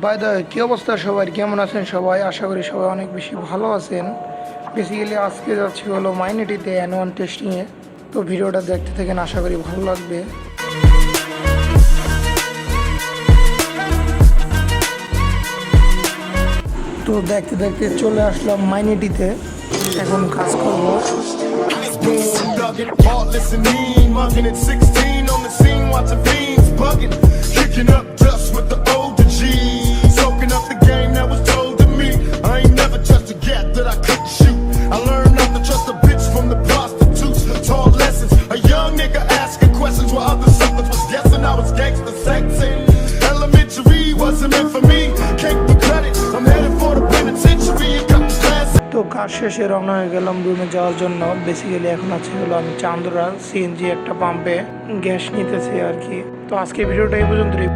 By the কি অবস্থা সবাই কেমন আছেন সবাই? আশা করি সবাই অনেক বেশি ভালো আছেন। বেসিক্যালি আজকে যাচ্ছি হলো মাইনেটিতে অ্যানুয়াল টেস্টিংয়ে তো ভিডিওটা দেখতে থাকেন আশা করি ভালো লাগবে। তো দেখতে দেখতে চলে আসলাম মাইনেটিতে। এখন কাজ করব। Heartless and mugging at 16 on the scene, I learned not to trust a bitch from the prostitutes. Taught lessons, a young nigga asking questions while other suckers was guessing I was gangster sexing. Elementary wasn't meant for me. Can't be credit. I'm headed for the penitentiary. A couple classes. তো কাজ শেষে রওনা হয়ে গেলাম রুমে যাওয়ার জন্য basically এখন আছে হলো আমি চান্দরা সিএনজি একটা পাম্পে গ্যাস নিতেছি আর কি তো আজকে ভিডিওটা এই পর্যন্তই